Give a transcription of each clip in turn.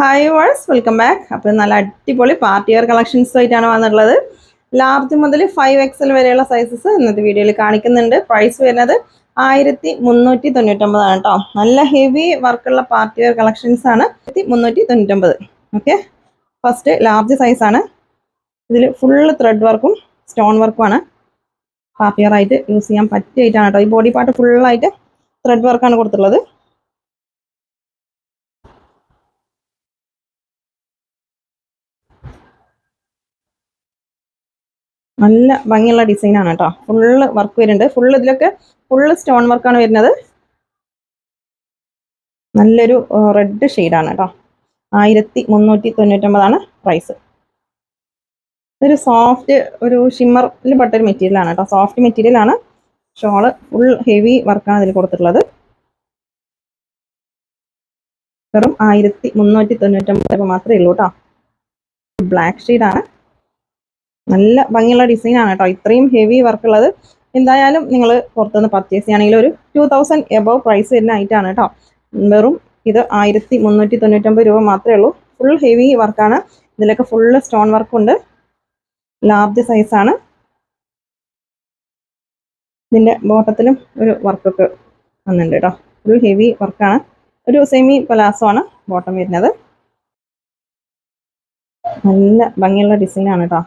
Hi verse welcome back അപ്പോൾ നല്ല അടിപൊളി പാർട്ടി വെയർ കളക്ഷൻസ് ആയിട്ടാണ് വന്നിട്ടുള്ളത്. ലാർജ് മുതൽ ഫൈവ് എക്സൽ വരെയുള്ള സൈസസ് ഇന്നത്തെ വീഡിയോയിൽ കാണിക്കുന്നുണ്ട്. പ്രൈസ് വരുന്നത് ആയിരത്തി മുന്നൂറ്റി തൊണ്ണൂറ്റൊമ്പതാണ് കേട്ടോ. നല്ല ഹെവി വർക്കുള്ള പാർട്ടി വെയർ കളക്ഷൻസ് ആണ്. മുന്നൂറ്റി തൊണ്ണൂറ്റൊമ്പത് ഓക്കെ ഫസ്റ്റ് ലാർജ് സൈസാണ് ഇതിൽ ഫുള്ള് ത്രെഡ് വർക്കും സ്റ്റോൺ വർക്കുമാണ് പാർട്ടി വെയർ ആയിട്ട് യൂസ് ചെയ്യാൻ പറ്റിയിട്ടാണ് കേട്ടോ. ഈ ബോഡി പാർട്ട് ഫുള്ളായിട്ട് ത്രെഡ് വർക്കാണ് കൊടുത്തിട്ടുള്ളത്. നല്ല ഭംഗിയുള്ള ഡിസൈനാണ് കേട്ടോ ഫുള്ള് വർക്ക് വരുന്നുണ്ട്. ഫുള്ള് ഇതിലൊക്കെ ഫുള്ള് സ്റ്റോൺ വർക്കാണ് വരുന്നത്. നല്ലൊരു റെഡ് ഷെയ്ഡാണ് കേട്ടോ ആയിരത്തി മുന്നൂറ്റി തൊണ്ണൂറ്റൊമ്പതാണ് പ്രൈസ് ഇതൊരു സോഫ്റ്റ് ഒരു ഷിമ്മറിൽ പെട്ടൊരു മെറ്റീരിയൽ ആണ് കേട്ടോ സോഫ്റ്റ് മെറ്റീരിയലാണ് ഷോൾ ഫുൾ ഹെവി വർക്കാണ് അതിൽ കൊടുത്തിട്ടുള്ളത്. വെറും ആയിരത്തി മുന്നൂറ്റി തൊണ്ണൂറ്റൊമ്പത് മാത്രമേ ഉള്ളൂ കേട്ടോ ബ്ലാക്ക് ഷെയ്ഡാണ് നല്ല ഭംഗിയുള്ള ഡിസൈൻ ആണ് കേട്ടോ. ഇത്രയും ഹെവി വർക്ക് ഉള്ളത്. എന്തായാലും നിങ്ങൾ പുറത്തുനിന്ന് പർച്ചേസ് ചെയ്യുകയാണെങ്കിൽ ഒരു ടു തൗസൻഡ് എബവ് പ്രൈസ് വരുന്ന ഐറ്റാണ് കേട്ടോ. വെറും ഇത് ആയിരത്തി മുന്നൂറ്റി തൊണ്ണൂറ്റൊമ്പത് രൂപ മാത്രമേ ഉള്ളൂ. ഫുൾ ഹെവി വർക്കാണ് ഇതിലൊക്കെ ഫുള്ള് സ്റ്റോൺ വർക്കുണ്ട് ലാർജ് സൈസാണ് ഇതിന്റെ ബോട്ടത്തിലും ഒരു വർക്കൊക്കെ വന്നിട്ടുണ്ട് കേട്ടോ. ഫുൾ ഹെവി വർക്കാണ് ഒരു സെമി പലാസോ ആണ് ബോട്ടം വരുന്നത്. നല്ല ഭംഗിയുള്ള ഡിസൈനാണ് കേട്ടോ.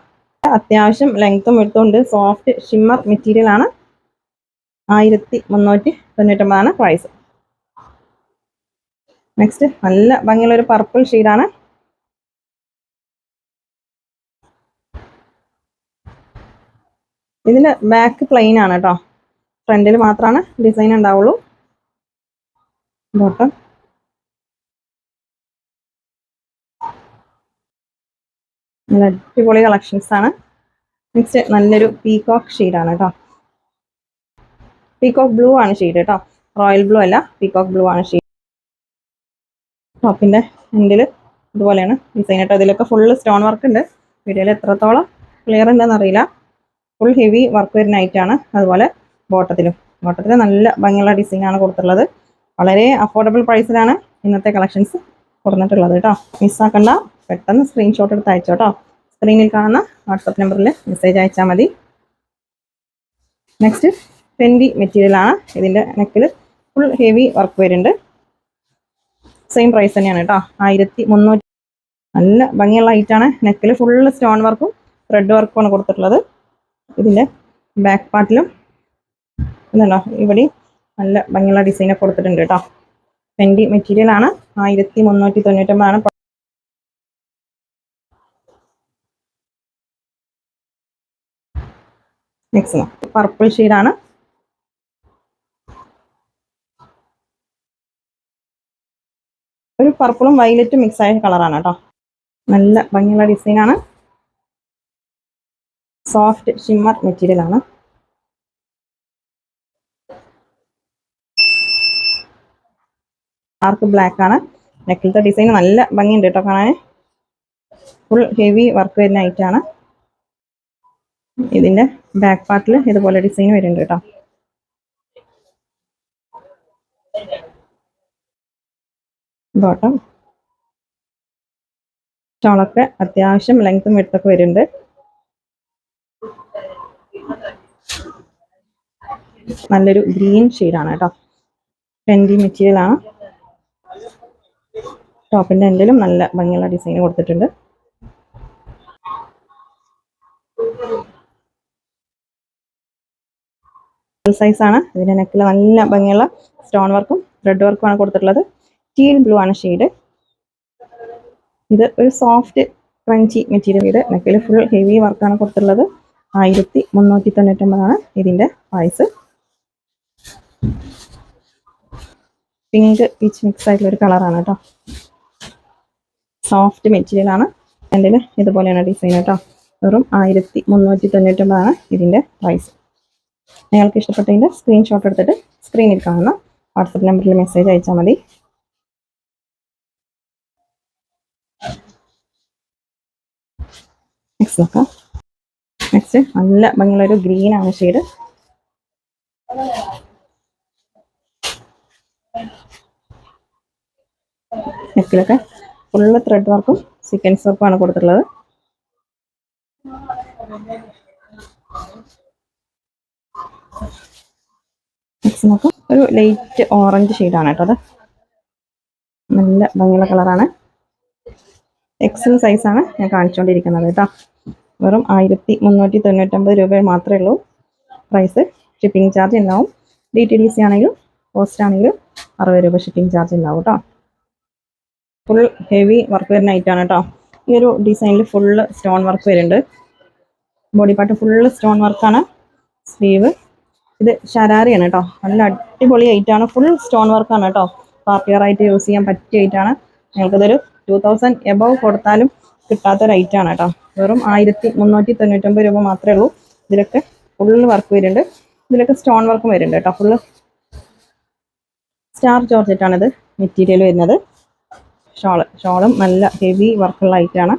അത്യാവശ്യം ലെങ്ത്തും എടുത്തുകൊണ്ട് സോഫ്റ്റ് ഷിമ്മർ മെറ്റീരിയൽ ആണ്. ആയിരത്തി മുന്നൂറ്റി തൊണ്ണൂറ്റൊമ്പതാണ് പ്രൈസ് നെക്സ്റ്റ് നല്ല ഭംഗിയുള്ള ഒരു പർപ്പിൾ ഷെയ്ഡാണ് ഇതിന്റെ ബാക്ക് പ്ലെയിൻ ആണ് കേട്ടോ ഫ്രണ്ടിൽ മാത്രമാണ് ഡിസൈൻ ഉണ്ടാവുള്ളൂ. ബോട്ടം നല്ല അടിപൊളി കളക്ഷൻസ് ആണ്. നെക്സ്റ്റ് നല്ലൊരു പീകോക്ക് ഷെയ്ഡാണ് കേട്ടോ പീകോക്ക് ബ്ലൂ ആണ് ഷെയ്ഡ് കേട്ടോ റോയൽ ബ്ലൂ അല്ല പീകോക്ക് ബ്ലൂ ആണ് ഷെയ്ഡ് ടോപ്പിന്റെ എൻഡിൽ ഇതുപോലെയാണ് ഡിസൈൻ കേട്ടോ ഇതിലൊക്കെ ഫുള്ള് സ്റ്റോൺ വർക്ക് ഉണ്ട്. വീഡിയോയിൽ എത്രത്തോളം ക്ലിയർ ഉണ്ടെന്ന് അറിയില്ല. ഫുൾ ഹെവി വർക്ക് വരുന്ന ഐറ്റാണ് അതുപോലെ ബോട്ടത്തിലും ബോട്ടത്തിൽ നല്ല ഭംഗിയുള്ള ഡിസൈനാണ് കൊടുത്തിട്ടുള്ളത്. വളരെ അഫോർഡബിൾ പ്രൈസിലാണ് ഇന്നത്തെ കളക്ഷൻസ് കൊടുത്തിട്ടുള്ളത് കേട്ടോ മിസ്സാക്കണ്ട പെട്ടെന്ന് സ്ക്രീൻഷോട്ട് എടുത്ത് അയച്ചോ കേട്ടോ സ്ക്രീനിൽ കാണുന്ന വാട്സപ്പ് നമ്പറിൽ മെസ്സേജ് അയച്ചാൽ മതി. നെക്സ്റ്റ് ഫെൻഡി മെറ്റീരിയൽ ആണ്. ഇതിന്റെ നെക്കിൽ ഫുൾ ഹെവി വർക്ക് വരുന്നുണ്ട് സെയിം പ്രൈസ് തന്നെയാണ് കേട്ടോ. ആയിരത്തി മുന്നൂറ്റി നല്ല ഭംഗിയുള്ള ഐറ്റാണ് നെക്കിൽ ഫുള്ള് സ്റ്റോൺ വർക്കും ത്രെഡ് വർക്കുമാണ് കൊടുത്തിട്ടുള്ളത്. ഇതിന്റെ ബാക്ക് പാർട്ടിലും ഇതുണ്ടോ? ഇവിടെ നല്ല ഭംഗിയുള്ള ഡിസൈനൊക്കെ കൊടുത്തിട്ടുണ്ട് കേട്ടോ. ഫെൻഡി മെറ്റീരിയൽ ആണ്. ആയിരത്തി മുന്നൂറ്റി തൊണ്ണൂറ്റൊമ്പതാണ് നെക്സ്റ്റ് പർപ്പിൾ ഷെയ്ഡാണ് ഒരു പർപ്പിളും വയലറ്റും മിക്സ് ആയ കളറാണ് കേട്ടോ. നല്ല ഭംഗിയുള്ള ഡിസൈനാണ് സോഫ്റ്റ് ഷിമ്മർ മെറ്റീരിയൽ ആണ്. ആർക്ക് ബ്ലാക്ക് ആണ്. നെക്കിലത്തെ ഡിസൈൻ നല്ല ഭംഗിയുണ്ട് കേട്ടോ കാണാൻ. ഫുൾ ഹെവി വർക്ക് വരുന്ന ഐറ്റാണ് ഇതിന്റെ ബാക്ക് പാർട്ടിൽ ഇതുപോലെ ഡിസൈൻ വരുന്നുണ്ട് കേട്ടോ. ബോട്ടം ഷോളൊക്കെ അത്യാവശ്യം ലെങ്ത്തും വെടുത്തൊക്കെ വരുന്നുണ്ട്. നല്ലൊരു ഗ്രീൻ ഷെയ്ഡാണ് കേട്ടോ. ട്രെൻഡി മെറ്റീരിയൽ ആണ്. ടോപ്പിന്റെ എൻഡിലും നല്ല ഭംഗിയുള്ള ഡിസൈൻ കൊടുത്തിട്ടുണ്ട്. സൈസ് ആണ്. ഇതിന്റെ നെക്കിൽ നല്ല ഭംഗിയുള്ള സ്റ്റോൺ വർക്കും ത്രെഡ് വർക്കും ആണ് കൊടുത്തിട്ടുള്ളത്. ടീൽ ബ്ലൂ ആണ് ഷെയ്ഡ് ഇത് ഒരു സോഫ്റ്റ് ക്രഞ്ചി മെറ്റീരിയൽ ഇത് നെക്കിൽ ഫുൾ ഹെവി വർക്കാണ് കൊടുത്തിട്ടുള്ളത്. ആയിരത്തി മുന്നൂറ്റി തൊണ്ണൂറ്റൊമ്പതാണ് ഇതിന്റെ പ്രൈസ് പിങ്ക് പീച്ച് മിക്സ് ആയിട്ടുള്ള ഒരു കളറാണ് കേട്ടോ സോഫ്റ്റ് മെറ്റീരിയലാണ് എന്റെ ഇതുപോലെയാണ് ഡിസൈൻ കേട്ടോ വെറും ആയിരത്തി മുന്നൂറ്റി തൊണ്ണൂറ്റൊമ്പതാണ് ഇതിന്റെ പ്രൈസ് നിങ്ങൾക്ക് ഇഷ്ടപ്പെട്ടതിന്റെ സ്ക്രീൻഷോട്ട് എടുത്തിട്ട് സ്ക്രീനിൽ കാണുന്ന വാട്സപ്പ് നമ്പറിൽ മെസ്സേജ് അയച്ചാൽ മതി. നെക്സ്റ്റ് നോക്കാം. നെക്സ്റ്റ് നല്ല ഭംഗിയുള്ള ഒരു ഗ്രീൻ ആണ് ഷെയ്ഡ് നെക്കിലൊക്കെ ഫുള്ള് ത്രെഡ് വർക്കും സീക്വൻസ് വർക്കും ആണ് കൊടുത്തിട്ടുള്ളത്. നോക്കാം. ഒരു ലൈറ്റ് ഓറഞ്ച് ഷെയ്ഡാണ് കേട്ടോ അത്. നല്ല ഭംഗിയുള്ള കളറാണ് എക്സൽ സൈസാണ് ഞാൻ കാണിച്ചുകൊണ്ടിരിക്കുന്നത് കേട്ടോ. വെറും ആയിരത്തി മുന്നൂറ്റി തൊണ്ണൂറ്റൊമ്പത് രൂപ മാത്രമേ ഉള്ളൂ പ്രൈസ് ഷിപ്പിംഗ് ചാർജ് ഉണ്ടാവും. ഡി ടി ഡി സി ആണെങ്കിലും പോസ്റ്റ് ആണെങ്കിലും അറുപത് രൂപ ഷിപ്പിംഗ് ചാർജ് ഉണ്ടാവും കേട്ടോ. ഫുൾ ഹെവി വർക്ക് വരുന്ന ഐറ്റാണ് കേട്ടോ. ഈ ഒരു ഡിസൈനിൽ ഫുള്ള് സ്റ്റോൺ വർക്ക് വരുന്നുണ്ട്. ബോഡി പാർട്ട് ഫുള്ള് സ്റ്റോൺ വർക്കാണ് സ്ലീവ് ഇത് ശരാരിയാണ് കേട്ടോ നല്ല അടിപൊളി ഐറ്റാണ് ഫുൾ സ്റ്റോൺ വർക്കാണ് കേട്ടോ പാർട്ടിയർ ആയിട്ട് യൂസ് ചെയ്യാൻ പറ്റിയ ഐറ്റാണ് നിങ്ങൾക്കിതൊരു ടു തൗസൻഡ് എബവ് കൊടുത്താലും കിട്ടാത്തൊരു ഐറ്റാണ് കേട്ടോ വെറും ആയിരത്തി മുന്നൂറ്റി തൊണ്ണൂറ്റൊമ്പത് രൂപ മാത്രമേ ഉള്ളൂ. ഇതിലൊക്കെ ഫുള്ള് വർക്ക് വരുന്നുണ്ട്. ഇതിലൊക്കെ സ്റ്റോൺ വർക്കും വരുന്നുണ്ട് കേട്ടോ ഫുള്ള് സ്റ്റാർ ജോർജറ്റാണിത് മെറ്റീരിയൽ വരുന്നത്. ഷോൾ ഷോളും നല്ല ഹെവി വർക്കുള്ള ഐറ്റാണ്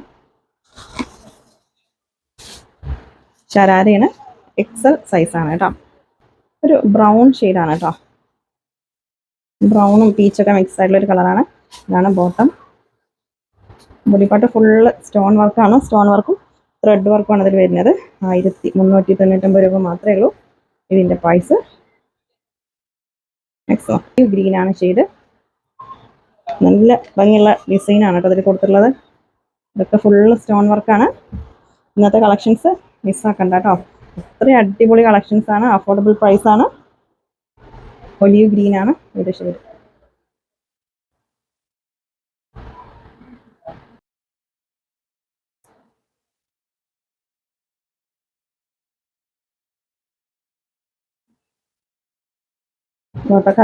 ശരാരയാണ്. എക്സൽ സൈസാണ് കേട്ടോ ഒരു ബ്രൗൺ ഷെയ്ഡാണ് കേട്ടോ ബ്രൗണും പീച്ചൊക്കെ മിക്സ് ആയിട്ടുള്ള ഒരു കളറാണ് ഇതാണ് ബോട്ടം ബോഡിപ്പാട്ട് ഫുള്ള് സ്റ്റോൺ വർക്കാണ് സ്റ്റോൺ വർക്കും ത്രെഡ് വർക്കുമാണ് അതിൽ വരുന്നത്. ആയിരത്തി മുന്നൂറ്റി തൊണ്ണൂറ്റൊമ്പത് രൂപ മാത്രമേ ഉള്ളൂ ഇതിന്റെ പ്രൈസ് നെക്സ്റ്റ് ഗ്രീൻ ആണ് ഷെയ്ഡ് നല്ല ഭംഗിയുള്ള ഡിസൈനാണ് കേട്ടോ അതിൽ കൊടുത്തിട്ടുള്ളത്. ഇതൊക്കെ ഫുള്ള് സ്റ്റോൺ വർക്കാണ് ഇന്നത്തെ കളക്ഷൻസ് മിസ്സാക്കണ്ട കേട്ടോ അത്രയും അടിപൊളി കളക്ഷൻസ് ആണ്. അഫോർഡബിൾ പ്രൈസ് ആണ്. ഒലിയ ഗ്രീൻ ആണ്. ഏകദേശം ഷെയ്ഡ്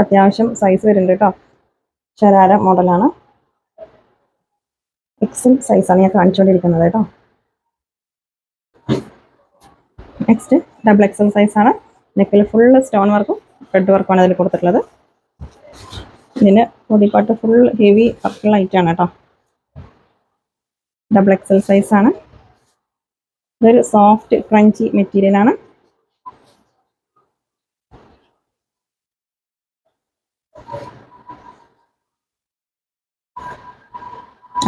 അത്യാവശ്യം സൈസ് വരുന്നുണ്ട് കേട്ടോ ശരാര മോഡലാണ് എക്സൽ സൈസാണ് ഞാൻ കാണിച്ചുകൊണ്ടിരിക്കുന്നത് കേട്ടോ നെക്സ്റ്റ് ഡബിൾ എക്സൽ ആണ്. നെക്കിൽ ഫുള്ള് സ്റ്റോൺ വർക്കും റെഡ് വർക്കുമാണ് അതിൽ കൊടുത്തിട്ടുള്ളത്. ഇതിന് ബോഡിപ്പാട്ട് ഫുൾ ഹെവി വർക്കുള്ള ഐറ്റാണ് കേട്ടോ ഡബിൾ എക്സൽ ആണ്. ഇതൊരു സോഫ്റ്റ് ക്രഞ്ചി മെറ്റീരിയലാണ്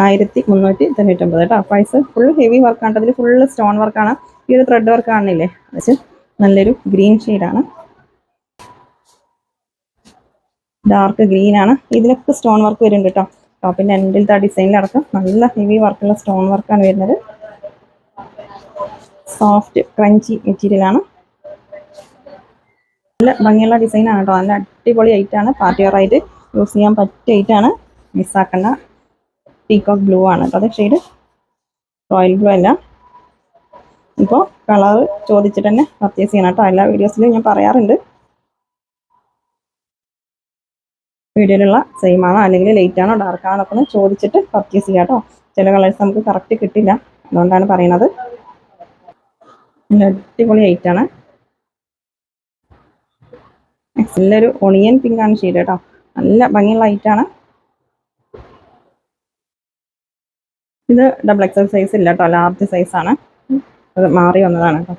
ആയിരത്തി മുന്നൂറ്റി തൊണ്ണൂറ്റൊമ്പത് കേട്ടോ പ്രൈസ് ഫുൾ ഹെവി വർക്കാണ് അതിൽ ഫുള്ള് സ്റ്റോൺ വർക്കാണ് ഈ ഒരു ത്രെഡ് വർക്ക് കാണില്ലേ വെച്ച് നല്ലൊരു ഗ്രീൻ ഷെയ്ഡാണ് ഡാർക്ക് ഗ്രീൻ ആണ്. ഇതിലൊക്കെ സ്റ്റോൺ വർക്ക് വരുന്നുണ്ട് കേട്ടോ ടോപ്പിന്റെ എൻഡിലത്തെ ആ ഡിസൈനിലടക്കം നല്ല ഹെവി വർക്കുള്ള സ്റ്റോൺ വർക്കാണ് വരുന്നത്. സോഫ്റ്റ് ക്രഞ്ചി മെറ്റീരിയൽ ആണ്. നല്ല ഭംഗിയുള്ള ഡിസൈനാണ് കേട്ടോ നല്ല അടിപൊളി ഐറ്റാണ് പാർട്ടി വെയർ ആയിട്ട് യൂസ് ചെയ്യാൻ പറ്റിയ ഐറ്റാണ് മിസ്സാക്കണ്ട പീക്കോക്ക് ബ്ലൂ ആണ്. കേട്ടോ അത് ഷെയ്ഡ് റോയൽ ബ്ലൂ അല്ല. ഇപ്പോൾ കളർ ചോദിച്ചിട്ട് തന്നെ പർച്ചേസ് ചെയ്യണം കേട്ടോ. എല്ലാ വീഡിയോസിലും ഞാൻ പറയാറുണ്ട്. വീഡിയോയിലുള്ള സെയിം ആണോ അല്ലെങ്കിൽ ലൈറ്റ് ആണോ ഡാർക്ക് ആണോ ഒക്കെ ചോദിച്ചിട്ട് പർച്ചേസ് ചെയ്യാം കേട്ടോ. ചില കളേഴ്സ് നമുക്ക് കറക്റ്റ് കിട്ടില്ല. അതുകൊണ്ടാണ് നല്ല അടിപൊളി ലൈറ്റ് ആണ്. നല്ലൊരു ഒണിയൻ പിങ്ക് ആണ് ഷെയ്ഡ് കേട്ടോ. നല്ല ഭംഗിയുള്ള ലൈറ്റ് ആണ്. ഇത് ഡബിൾ എക്സൽ സൈസ് ഇല്ല കേട്ടോ. ലാർജ് സൈസ് ആണ്. അത് മാറി വന്നതാണ് കേട്ടോ.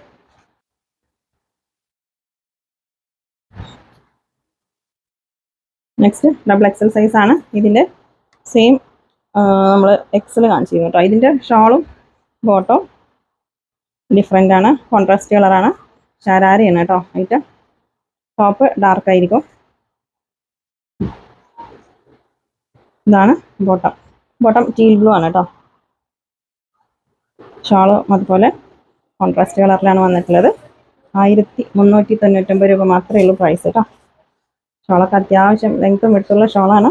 നെക്സ്റ്റ് ഡബിൾ എക്സൽ സൈസ് ആണ്. ഇതിന്റെ സെയിം നമ്മൾ എക്സൽ കാണിച്ചിരുന്നു കേട്ടോ. ഇതിന്റെ ഷോളും ബോട്ടോ ഡിഫറെന്റ് ആണ്. കോൺട്രാസ്റ്റ് കളറാണ് ശരാരയാണ് കേട്ടോ. ഐറ്റം ടോപ്പ് ഡാർക്ക് ആയിരിക്കും. ഇതാണ് ബോട്ടം ബോട്ടം ടീൽ ബ്ലൂ ആണ് കേട്ടോ. ഷാളും അതുപോലെ കോൺട്രാസ്റ്റ് കളറിലാണ് വന്നിട്ടുള്ളത്. ആയിരത്തി മുന്നൂറ്റി തൊണ്ണൂറ്റൊമ്പത് രൂപ മാത്രമേ ഉള്ളൂ പ്രൈസ് കേട്ടോ. ഷോളൊക്കെ അത്യാവശ്യം ലെങ്ത്തും വിട്ടുള്ള ഷോളാണ്.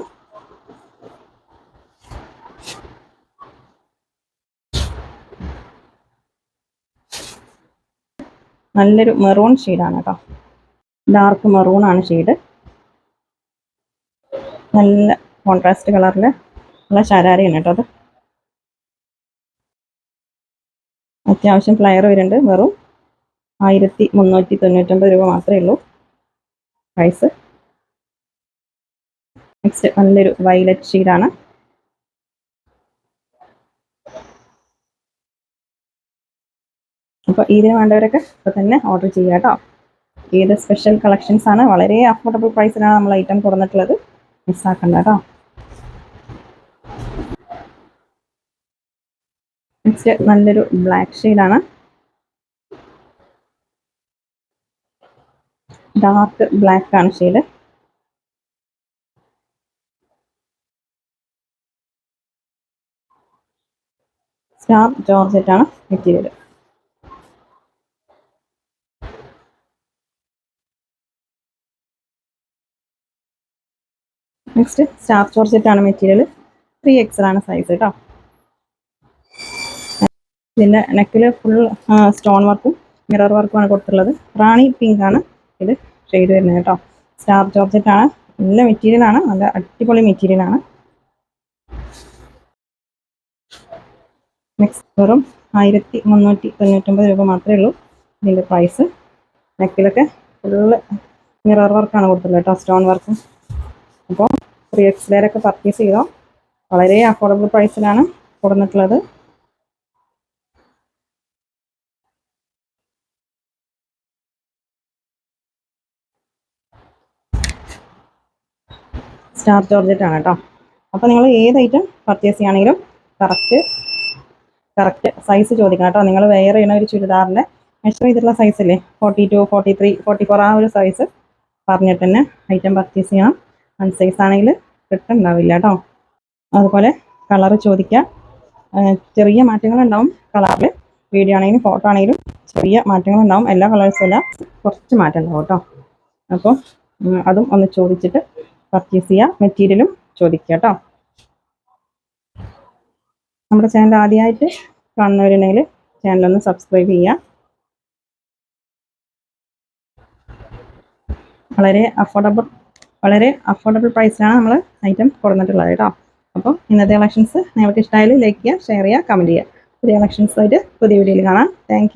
നല്ലൊരു മെറൂൺ ഷെയ്ഡാണ് കേട്ടോ. ഡാർക്ക് മെറൂൺ ആണ് ഷെയ്ഡ് നല്ല കോൺട്രാസ്റ്റ് കളറിൽ ഉള്ള ശരാരയാണ് കേട്ടോ അത്. അത്യാവശ്യം ഫ്ലയർ വരുന്നുണ്ട്. വെറും ആയിരത്തി മുന്നൂറ്റി തൊണ്ണൂറ്റൊമ്പത് രൂപ മാത്രമേ ഉള്ളൂ പ്രൈസ് നെക്സ്റ്റ് നല്ലൊരു വയലറ്റ് ഷീഡാണ് അപ്പോൾ ഇതിന് വേണ്ടവരൊക്കെ ഇപ്പോൾ തന്നെ ഓർഡർ ചെയ്യുക കേട്ടോ. ഏത് സ്പെഷ്യൽ കളക്ഷൻസ് ആണ് വളരെ അഫോർഡബിൾ പ്രൈസിലാണ് നമ്മൾ ഐറ്റം തുറന്നിട്ടുള്ളത് മിസ്സാക്കണ്ട കേട്ടോ. നെക്സ്റ്റ് നല്ലൊരു ബ്ലാക്ക് ഷെയ്ഡാണ് ഡാർക്ക് ബ്ലാക്ക് ആണ് ഷെയ്ഡ് സ്റ്റാർ ആണ് മെറ്റീരിയൽ നെക്സ്റ്റ് സ്റ്റാർ ജോർജറ്റ് ആണ് മെറ്റീരിയൽ ത്രീ എക്സൽ ആണ് സൈസ് കേട്ടോ ഇതിന്റെ നെക്കിൽ ഫുൾ സ്റ്റോൺ വർക്കും മിറർ വർക്കും ആണ് കൊടുത്തിട്ടുള്ളത്. റാണി പിങ്ക് ആണ് ഇത് ഷെയ്ഡ് വരുന്നത് കേട്ടോ. സ്റ്റാർ ജോർജറ്റ് ആണ്. നല്ല മെറ്റീരിയലാണ് നല്ല അടിപൊളി മെറ്റീരിയലാണ് നെക്സ്റ്റ് വെറും ആയിരത്തി മുന്നൂറ്റി തൊണ്ണൂറ്റൊമ്പത് രൂപ മാത്രമേ ഉള്ളൂ ഇതിന്റെ പ്രൈസ് നെക്കിലൊക്കെ ഫുള്ള് മിറർ വർക്കാണ് കൊടുത്തിട്ടുള്ളത് കേട്ടോ സ്റ്റോൺ വർക്കും അപ്പോൾ ത്രീ എക്സ് പർച്ചേസ് ചെയ്തോ. വളരെ അഫോർഡബിൾ പ്രൈസിലാണ് കൊടുത്തിട്ടുള്ളത് സ്റ്റാർ ജോർജറ്റ് ആണ് കേട്ടോ. അപ്പോൾ നിങ്ങൾ ഏത് ഐറ്റം പർച്ചേസ് ചെയ്യുകയാണെങ്കിലും കറക്റ്റ് കറക്റ്റ് സൈസ് ചോദിക്കണം കേട്ടോ. നിങ്ങൾ വെയർ ചെയ്യുന്ന ഒരു ചുരിദാറിന്റെ മെഷർ ചെയ്തിട്ടുള്ള സൈസില്ലേ forty two forty three forty four ആ ഒരു സൈസ് പറഞ്ഞിട്ട് തന്നെ ഐറ്റം പർച്ചേസ് ചെയ്യണം. വൺ സൈസ് ആണെങ്കിൽ കിട്ടുന്നുണ്ടാവില്ല കേട്ടോ. അതുപോലെ കളർ ചോദിക്കാം. ചെറിയ മാറ്റങ്ങളുണ്ടാവും കളറിൽ വീഡിയോ ആണെങ്കിലും ഫോട്ടോ ആണെങ്കിലും ചെറിയ മാറ്റങ്ങളുണ്ടാവും എല്ലാ കളേഴ്സും അല്ല കുറച്ച് മാറ്റം ഉണ്ടാവും കേട്ടോ. അപ്പോൾ അതും ഒന്ന് ചോദിച്ചിട്ട് പർച്ചേസ് ചെയ്യുക മെറ്റീരിയലും ചോദിക്കുക കേട്ടോ. നമ്മുടെ ചാനൽ ആദ്യമായിട്ട് കാണുന്നവരുണ്ടെങ്കിൽ ചാനലൊന്ന് സബ്സ്ക്രൈബ് ചെയ്യുക. വളരെ അഫോർഡബിൾ വളരെ അഫോർഡബിൾ പ്രൈസിലാണ് നമ്മൾ ഐറ്റം കൊടുത്തിട്ടുള്ളത് കേട്ടോ. അപ്പോൾ ഇന്നത്തെ കളക്ഷൻസ് നിങ്ങൾക്ക് ഇഷ്ടമായാലും ലൈക്ക് ചെയ്യുക ഷെയർ ചെയ്യുക കമന്റ് ചെയ്യുക. പുതിയ കളക്ഷൻസ് ആയിട്ട് പുതിയ വീഡിയോയിൽ കാണാം. താങ്ക്